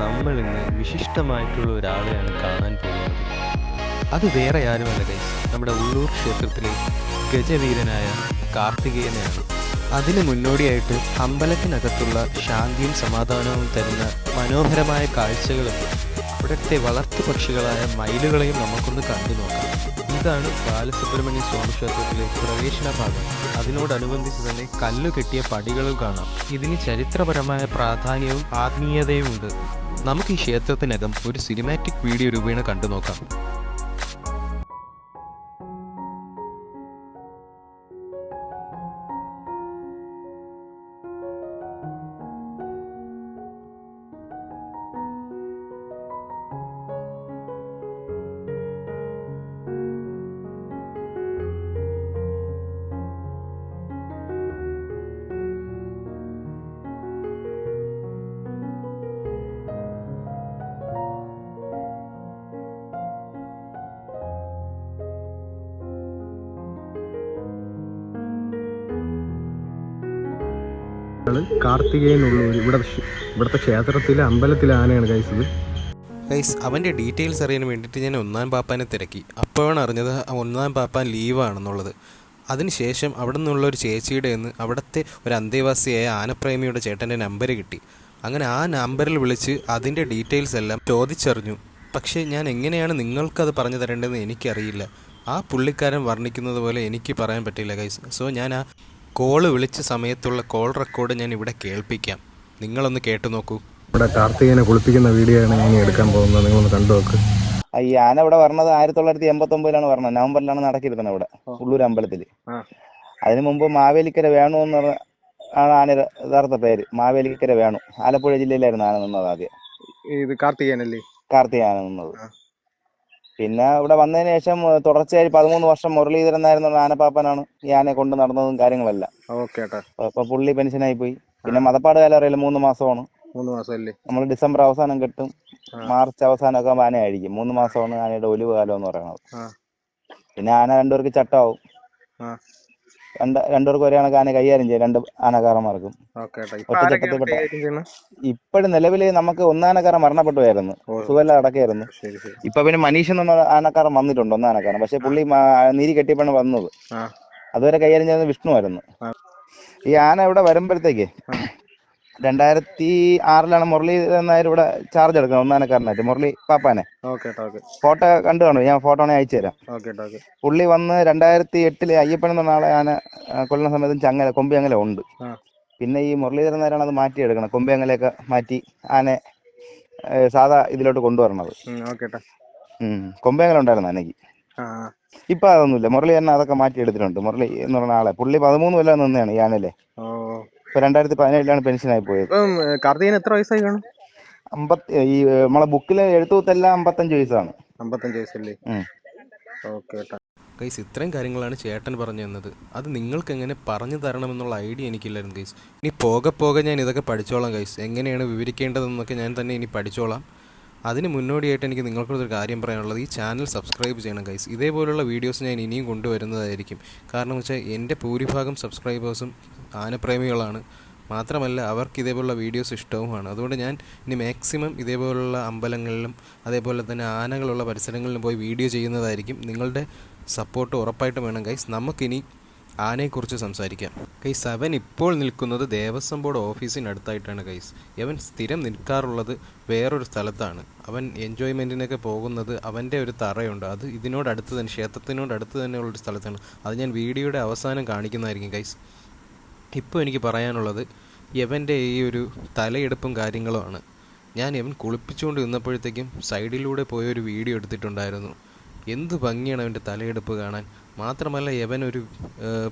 നമ്മൾ ഇന്ന് വിശിഷ്ടമായിട്ടുള്ള ഒരാളെയാണ് കാണാൻ പോകുന്നത്. അത് വേറെ ആരുമല്ല ഗൈസ് നമ്മുടെ ഉള്ളൂർ ക്ഷേത്രത്തിലെ ഗജവീരനായ കാർത്തികേയനെയാണ്. അതിന് മുന്നോടിയായിട്ട് അമ്പലത്തിനകത്തുള്ള ശാന്തിയും സമാധാനവും തരുന്ന മനോഹരമായ കാഴ്ചകളും ഇവിടുത്തെ വളർത്തു പക്ഷികളായ മയിലുകളെയും നമുക്കൊന്ന് കണ്ടു നോക്കാം. ഇതാണ് ബാലസുബ്രഹ്മണ്യ സ്വാമി ക്ഷേത്രത്തിലെ പ്രവേശന ഭാഗം. അതിനോടനുബന്ധിച്ച് തന്നെ കല്ലു കെട്ടിയ പടികളും കാണാം. ഇതിന് ചരിത്രപരമായ പ്രാധാന്യവും ആത്മീയതയും ഉണ്ട് നമുക്ക് ഈ ക്ഷേത്രത്തിനകം ഒരു സിനിമാറ്റിക് വീഡിയോ രൂപേണ കണ്ടു നോക്കാം കാർത്തികേയൻ ഉള്ളൂർ ഇവിടെ ഇവിടുത്തെ ക്ഷേത്രത്തിലെ അമ്പലത്തിലെ ആനയാണ് കഴിച്ചത് ഗൈസ് അവന്റെ ഡീറ്റെയിൽസ് അറിയാൻ വേണ്ടിയിട്ട് ഞാൻ ഒന്നാം പാപ്പാനെ തിരക്കി. അപ്പോഴാണ് അറിഞ്ഞത് ഒന്നാം പാപ്പാൻ ലീവാണെന്നുള്ളത് അതിനുശേഷം അവിടെ നിന്നുള്ള ഒരു ചേച്ചിയുടെ നിന്ന് അവിടുത്തെ ഒരു അന്തേവാസിയായ ആനപ്രേമിയുടെ ചേട്ടന്റെ നമ്പർ കിട്ടി. അങ്ങനെ ആ നമ്പറിൽ വിളിച്ച് അതിന്റെ ഡീറ്റെയിൽസ് എല്ലാം ചോദിച്ചറിഞ്ഞു. പക്ഷേ ഞാൻ എങ്ങനെയാണ് നിങ്ങൾക്കത് പറഞ്ഞു തരേണ്ടതെന്ന് എനിക്കറിയില്ല. ആ പുള്ളിക്കാരൻ വർണിക്കുന്നത് പോലെ എനിക്ക് പറയാൻ പറ്റില്ല ഗൈസ് സോ ഞാൻ ആ കോൾ വിളിച്ച സമയത്തുള്ള കോൾ റെക്കോർഡ് ഞാൻ ഇവിടെ കേൾപ്പിക്കാം. നിങ്ങളൊന്ന് കേട്ടു നോക്കൂ. ഇവിടെ കാർത്തികനെ കുളിപ്പിക്കുന്ന വീഡിയോ ആണ് ഞാൻ എടുക്കാൻ പോകുന്നത്. നിങ്ങളൊന്ന് കണ്ടു നോക്ക്. ഞാൻ ഇവിടെ പറഞ്ഞത് ആയിരത്തി തൊള്ളായിരത്തി എൺപത്തി ഒമ്പതിലാണ് പറഞ്ഞത് നവംബറിലാണ് നടക്കിയിരുന്നത് ഇവിടെ ഉള്ളൂർ അമ്പലത്തിൽ അതിനു മുമ്പ് മാവേലിക്കര വേണു എന്ന് പറഞ്ഞ ആണ് യഥാർത്ഥ പേര്. മാവേലിക്കര വേണു. ആലപ്പുഴ ജില്ലയിലായിരുന്നു ആന നിന്നത് ആദ്യം. ഇത് കാർത്തികനല്ലേ കാർത്തിക ആന നിന്നത്. പിന്നെ ഇവിടെ വന്നതിന് ശേഷം തുടർച്ചയായി പതിമൂന്ന് വർഷം മുരളീധരൻ നായരെന്നുള്ള ആനപ്പാപ്പനാണ് ഈ ആനയെ കൊണ്ട് നടന്നതും കാര്യങ്ങളെല്ലാം. ഓക്കെ അപ്പൊ പുള്ളി പെൻഷനായി പോയി. പിന്നെ മതപ്പാട് കാലം അറിയില്ല മൂന്ന് മാസമാണ്. മൂന്ന് മാസമല്ലേ? നമ്മൾ ഡിസംബർ അവസാനം കിട്ടും. മാർച്ച് അവസാനം ഒക്കെ ആന ആയിരിക്കും മൂന്ന് മാസമാണ് ആനയുടെ ഒലിവ് കാലം എന്ന് പറയുന്നത്. പിന്നെ ആന രണ്ടുപേർക്ക് ചട്ടാവും. രണ്ട് രണ്ടുപേർക്കും ഒരേ കണക്ക് ആന കൈകാര്യം ചെയ്യും. രണ്ട് ആനക്കാരന്മാർക്കും. ഓക്കെ ഏട്ടാ ഒറ്റ ചട്ടത്തിൽപ്പെട്ട ഇപ്പോഴും നിലവിൽ നമുക്ക് ഒന്നാനക്കാരൻ മരണപ്പെട്ടു പോയായിരുന്നു. സുഖല്ല അടക്കായിരുന്നു ഇപ്പൊ പിന്നെ മനീഷ് എന്ന ആനക്കാരൻ വന്നിട്ടുണ്ട് ഒന്നാനക്കാരൻ പക്ഷെ പുള്ളി നീരി കെട്ടിയപ്പോഴാണ് വന്നത്. അതുവരെ കൈകാര്യം ചെയ്യുന്നത് വിഷ്ണു ആയിരുന്നു ഈ ആന ഇവിടെ വരുമ്പോഴത്തേക്ക്. രണ്ടായിരത്തി ആറിലാണ് മുരളി നായർ ഇവിടെ ചാർജ് എടുക്കുന്നത് ഒന്നാനക്കാരനായിട്ട്. മുരളി പാപ്പാനെ. ഫോട്ടോ കണ്ടു കാണും. ഞാൻ ഫോട്ടോ ആണെങ്കിൽ അയച്ചു തരാം. പുള്ളി വന്ന് രണ്ടായിരത്തി എട്ടിൽ അയ്യപ്പൻ എന്ന ആളെ ആന കൊല്ലുന്ന സമയത്ത് ചങ്ങല കൊമ്പിയങ്ങല ഉണ്ട്. പിന്നെ ഈ മുരളീധരൻ നായരാണ് അത് മാറ്റി എടുക്കണം കൊമ്പിയങ്ങലയൊക്കെ മാറ്റി ആനെ സാധാ ഇതിലോട്ട് കൊണ്ടുവരണത്. ഏട്ടാ ഉണ്ടായിരുന്നു ആനയ്ക്ക്. ഇപ്പൊ അതൊന്നുമില്ല. മുരളി തന്നെ അതൊക്കെ മാറ്റി എടുത്തിട്ടുണ്ട് മുരളി എന്ന് പറഞ്ഞ ആളെ. പുള്ളി പതിമൂന്ന് കൊല്ലം നിന്നെയാണ് ഈ ആനല്ലേ ഇപ്പൊ രണ്ടായിരത്തി പതിനേഴിലാണ് പെൻഷനായി പോയത്. ഇപ്പം എത്ര വയസ്സായി കാണും? അമ്പത്തി ഈ ഏ, നമ്മളെ ബുക്കിലെ എഴുത്തുകുത്തെല്ലാം അമ്പത്തഞ്ച് വയസ്സാണ്. അമ്പത്തഞ്ച് വയസ്സല്ലേ? ഉം. ഓക്കെ ഏട്ടാ ഗൈസ് ഇത്രയും കാര്യങ്ങളാണ് ചേട്ടൻ പറഞ്ഞു തന്നത്. അത് നിങ്ങൾക്ക് എങ്ങനെ പറഞ്ഞു തരണമെന്നുള്ള ഐഡിയ എനിക്കില്ലായിരുന്നു ഗൈസ്. ഇനി പോകെ പോകെ ഞാൻ ഇതൊക്കെ പഠിച്ചോളാം ഗൈസ്. എങ്ങനെയാണ് വിവരിക്കേണ്ടതെന്നൊക്കെ ഞാൻ തന്നെ ഇനി പഠിച്ചോളാം. അതിന് മുന്നോടിയായിട്ട് എനിക്ക് നിങ്ങൾക്കൊരു കാര്യം പറയാനുള്ളത് ഈ ചാനൽ സബ്സ്ക്രൈബ് ചെയ്യണം ഗൈസ് ഇതേപോലുള്ള വീഡിയോസ് ഞാൻ ഇനിയും കൊണ്ടുവരുന്നതായിരിക്കും. കാരണം വെച്ചാൽ എന്റെ ഭൂരിഭാഗം സബ്സ്ക്രൈബേഴ്സും ആനപ്രേമികളാണ്. മാത്രമല്ല അവർക്ക് ഇതേപോലുള്ള വീഡിയോസ് ഇഷ്ടവുമാണ്. അതുകൊണ്ട് ഞാൻ ഇനി മാക്സിമം ഇതേപോലുള്ള അമ്പലങ്ങളിലും അതേപോലെ തന്നെ ആനകളുള്ള പരിസരങ്ങളിലും പോയി വീഡിയോ ചെയ്യുന്നതായിരിക്കും നിങ്ങളുടെ സപ്പോർട്ട് ഉറപ്പായിട്ടും വേണം ഗൈസ് നമുക്കിനി ആനയെക്കുറിച്ച് സംസാരിക്കാം. കൈസ് അവൻ ഇപ്പോൾ നിൽക്കുന്നത് ദേവസ്വം ബോർഡ് ഓഫീസിനടുത്തായിട്ടാണ് കൈസ്. അവൻ സ്ഥിരം നിൽക്കാറുള്ളത് വേറൊരു സ്ഥലത്താണ്. അവൻ എൻജോയ്മെന്റിനൊക്കെ പോകുന്നത് അവന്റെ ഒരു തറയുണ്ട്. അത് ഇതിനോടടുത്ത് തന്നെ ക്ഷേത്രത്തിനോടടുത്ത് തന്നെയുള്ളൊരു സ്ഥലത്താണ്. അത് ഞാൻ വീഡിയോയുടെ അവസാനം കാണിക്കുന്നതായിരിക്കും കൈസ്. ഇപ്പോൾ എനിക്ക് പറയാനുള്ളത് യവന്റെ ഈ ഒരു തലയെടുപ്പും കാര്യങ്ങളുമാണ് ഞാൻ യവൻ കുളിപ്പിച്ചുകൊണ്ട് നിന്നപ്പോഴത്തേക്കും സൈഡിലൂടെ പോയൊരു വീഡിയോ എടുത്തിട്ടുണ്ടായിരുന്നു. എന്ത് ഭംഗിയാണ് അവന്റെ തലയെടുപ്പ് കാണാൻ. മാത്രമല്ല യവൻ ഒരു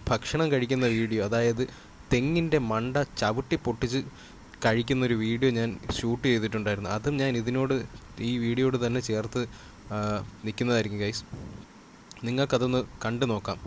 ഭക്ഷണം കഴിക്കുന്ന വീഡിയോ അതായത് തെങ്ങിന്റെ മണ്ട ചവിട്ടി പൊട്ടിച്ച് കഴിക്കുന്ന ഒരു വീഡിയോ ഞാൻ ഷൂട്ട് ചെയ്തിട്ടുണ്ടായിരുന്നു. അതും ഞാൻ ഇതിനോട് ഈ വീഡിയോയോട് തന്നെ ചേർത്ത് നിൽക്കുന്നതായിരിക്കും ഗൈസ്. നിങ്ങൾക്കതൊന്ന് കണ്ടു നോക്കാം.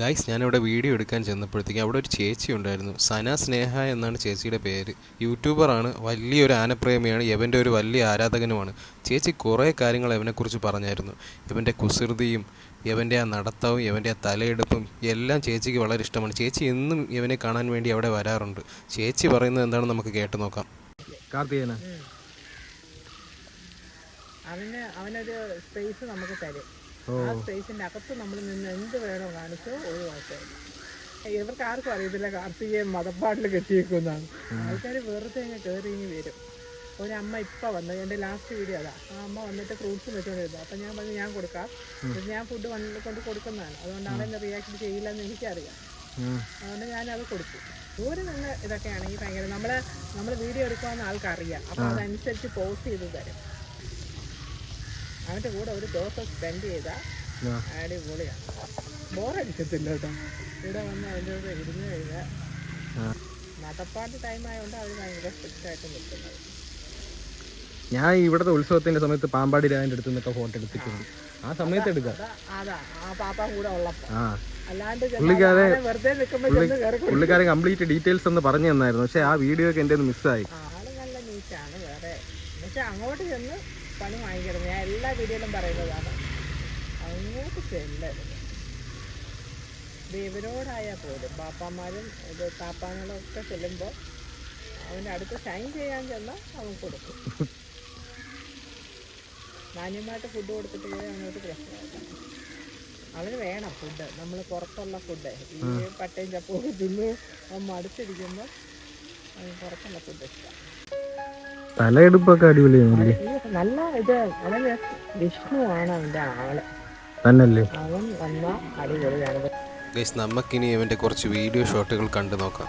ഗൈസ് ഞാനിവിടെ വീഡിയോ എടുക്കാൻ ചെന്നപ്പോഴത്തേക്കും അവിടെ ഒരു ചേച്ചി ഉണ്ടായിരുന്നു. സന സ്നേഹ എന്നാണ് ചേച്ചിയുടെ പേര്. യൂട്യൂബറാണ് വലിയൊരു ആനപ്രേമിയാണ്. യവന്റെ ഒരു വലിയ ആരാധകനുമാണ്. ചേച്ചി കുറേ കാര്യങ്ങൾ യവനെക്കുറിച്ച് പറഞ്ഞായിരുന്നു. യവന്റെ കുസൃതിയും യവന്റെ ആ നടത്തവും യവന്റെ ആ തലയെടുപ്പും എല്ലാം ചേച്ചിക്ക് വളരെ ഇഷ്ടമാണ്. ചേച്ചി എന്നും ഇവനെ കാണാൻ വേണ്ടി അവിടെ വരാറുണ്ട്. ചേച്ചി പറയുന്നത് എന്താണെന്ന് നമുക്ക് കേട്ടു നോക്കാം. കാർത്തികേയന? അവന് അവനൊരു സ്പേസ് നമുക്ക് തരും. ആ സ്പേസിന്റെ അകത്ത് നമ്മൾ നിന്ന് എന്ത് വേണോ കാണിച്ചോ ഒരു കുഴപ്പമില്ല ഇവർക്ക് ആർക്കും അറിയത്തില്ല കാർത്തികയെ മതപ്പാട്ടിൽ കെട്ടിയേക്കുന്നതാണ് ആൾക്കാർ വെറുതെ അങ്ങ് കയറി വരും. ഒരമ്മ ഇപ്പം വന്നു. എന്റെ ലാസ്റ്റ് വീഡിയോ അതാ. ആ അമ്മ വന്നിട്ട് ഫ്രൂട്ട്സ് വെച്ചോണ്ടിരുന്നു. അപ്പം ഞാൻ പറഞ്ഞു ഞാൻ കൊടുക്കാം. എന്നിട്ട് ഞാൻ ഫുഡ് കൊണ്ട് കൊടുക്കുന്നതാണ്. അതുകൊണ്ട് അവൻ റിയാക്ഷൻ ചെയ്യില്ലെന്ന് എനിക്കറിയാം. അതുകൊണ്ട് ഞാനത് കൊടുത്തു. ദൂരെ നിന്ന് ഇതൊക്കെ ആണെങ്കിൽ ഭയങ്കര നമ്മൾ നമ്മൾ വീഡിയോ എടുക്കുമെന്ന് ആൾക്കറിയാം. അപ്പോൾ അതനുസരിച്ച് പോസ്റ്റ് ചെയ്ത് തരും. അവന്റെ കൂടെ ഒരു ദിവസം സ്പെൻഡ് ചെയ്താൽ ആ. അടിപൊളിയാണ് ബോറടിക്കത്തില്ല കേട്ടോ. ഇവിടെ വന്ന് അതിന്റെ കൂടെ ഇരുന്ന് കഴിഞ്ഞാൽ. നടപ്പാട്ട് ടൈം ആയതുകൊണ്ട് അവർ ഭയങ്കര സ്ട്രിക്റ്റ് ആയിട്ട് നിൽക്കുന്നത്. ഞാൻ ഇവിടുത്തെ ഉത്സവത്തിന്റെ സമയത്ത് പാമ്പാടി രാജന്റെ അടുത്ത് നിന്നൊക്കെ ഫോട്ടോ എടുത്തിട്ടുണ്ട്. ആ സമയത്ത് എടുക്കാം. ആ. പുള്ളിക്കാരൻ കംപ്ലീറ്റ് ഡീറ്റെയിൽസ് ഒന്ന് പറഞ്ഞു തന്നായിരുന്നു. പക്ഷെ ആ വീഡിയോ ഒക്കെ എന്റെ മിസ്സായി അങ്ങോട്ട് ചെന്ന് പണി വാങ്ങിക്കണം ഞാൻ എല്ലാ വീഡിയോയിലും പറയുന്നതാണ്. അങ്ങോട്ട് ചെല്ലരുത്. ഇവരോടായാൽ പോലും പാപ്പാമാരും ഇത് താപ്പാങ്ങളും ഒക്കെ ചെല്ലുമ്പോൾ അവന്റെ അടുത്ത് ഷൈൻ ചെയ്യാൻ ചെന്നാൽ അവൻ കൊടുക്കും. മാന്യമായിട്ട് ഫുഡ് കൊടുത്തിട്ട് പോയി അങ്ങോട്ട് പ്രശ്നമില്ല അവന് വേണം ഫുഡ് നമ്മൾ പുറത്തുള്ള ഫുഡ് ഈ പട്ടയും ചപ്പും തിന്നു മടുത്തിരിക്കുമ്പോൾ പുറത്തുള്ള ഫുഡ് ഇഷ്ടമാണ് തലയെടുപ്പൊക്കെ അടിപൊളിയാണല്ലേ? നല്ല ഇത് അവന് ആണ് അവന്റെ ആൾ. തന്നല്ലേ? അവൻ വന്ന അടിപൊളിയാണ്. നമുക്കിനി ഇവന്റെ കുറച്ച് വീഡിയോ ഷോട്ടുകൾ കണ്ടു നോക്കാം.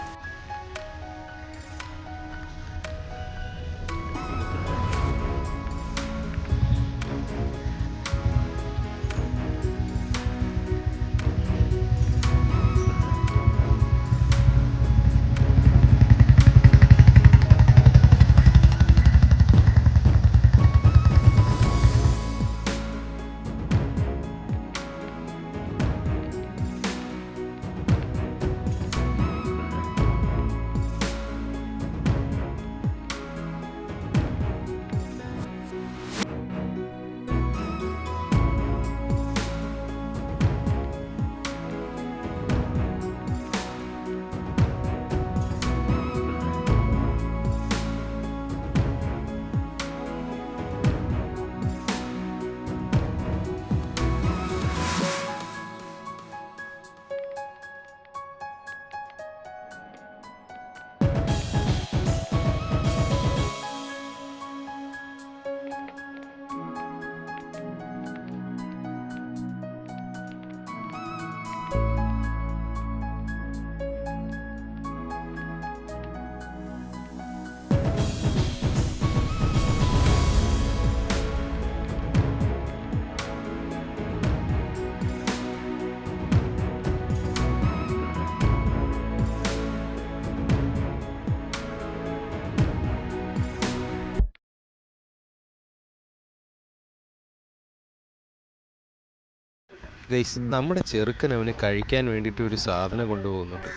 നമ്മുടെ ചെറുക്കൻ അവന് കഴിക്കാൻ വേണ്ടിയിട്ട് ഒരു സാധനം കൊണ്ടുപോകുന്നുണ്ട്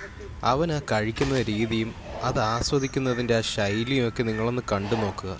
അവൻ ആ കഴിക്കുന്ന രീതിയും അത് ആസ്വദിക്കുന്നതിന്റെ ആ ശൈലിയും ഒക്കെ നിങ്ങളൊന്ന് കണ്ടു നോക്കുക.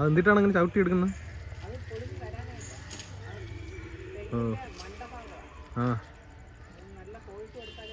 അത് എന്തിട്ടാണ് അങ്ങനെ ചവിട്ടി എടുക്കുന്നത് ഓ. ആ. നല്ല കണ്ടോട്ട് കൊടുത്താൽ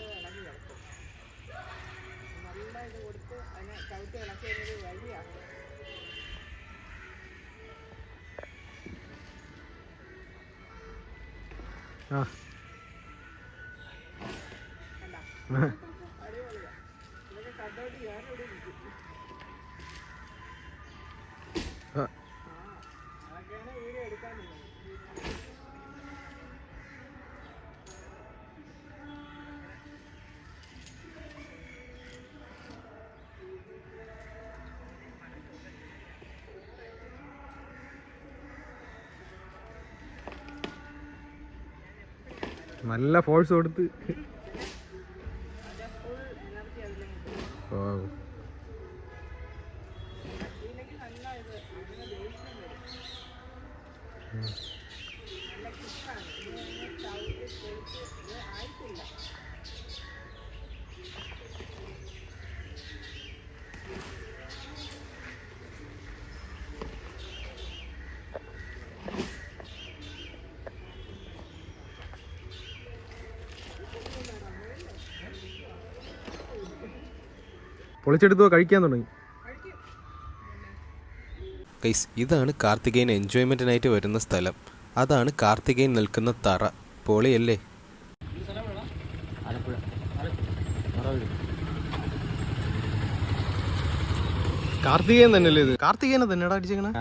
നല്ല ഫോഴ്സ് കൊടുത്ത് പൊളിച്ചെടുത്തോ കഴിക്കാൻ തുടങ്ങി. കൈസ് ഇതാണ് കാർത്തികേയൻ എൻജോയ്മെന്റിനായിട്ട് വരുന്ന സ്ഥലം. അതാണ് കാർത്തികേയൻ നിൽക്കുന്ന തറ. പൊളിയല്ലേ? കാർത്തികേയൻ തന്നെയല്ലേ ഇത്? കാർത്തികേയനെ തന്നെടാ അടിച്ചേക്കണേ.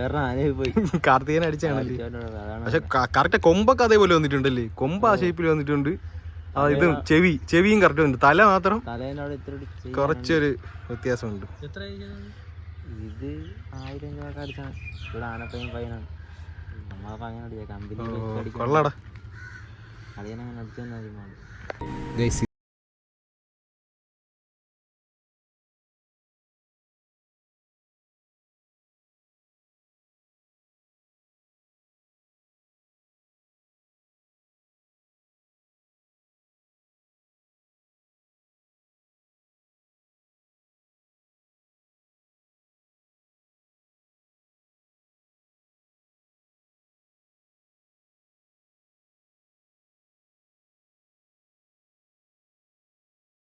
വേറെ ആനയിൽ പോയി. കാർത്തികേയൻ അടിച്ചാണല്ലേ അതാണ് പക്ഷെ കറക്റ്റ് കൊമ്പൊക്കെ അതേപോലെ വന്നിട്ടുണ്ടല്ലേ? കൊമ്പ് ആ ഷേപ്പിൽ വന്നിട്ടുണ്ട്. ആ ഇതും ചെവി ചെവിയും കറക്റ്റ് ഉണ്ട്. തല മാത്രം കുറച്ചൊരു വ്യത്യാസമുണ്ട്. ഇത് ആയിരം രൂപ അടിച്ചാണ് ഇവിടെ ആനപ്പയ്യൻ പയ്യനാണ്. നമ്മളെ പയ്യൻ കമ്പനി കൊള്ളടാ. ഗൈസ്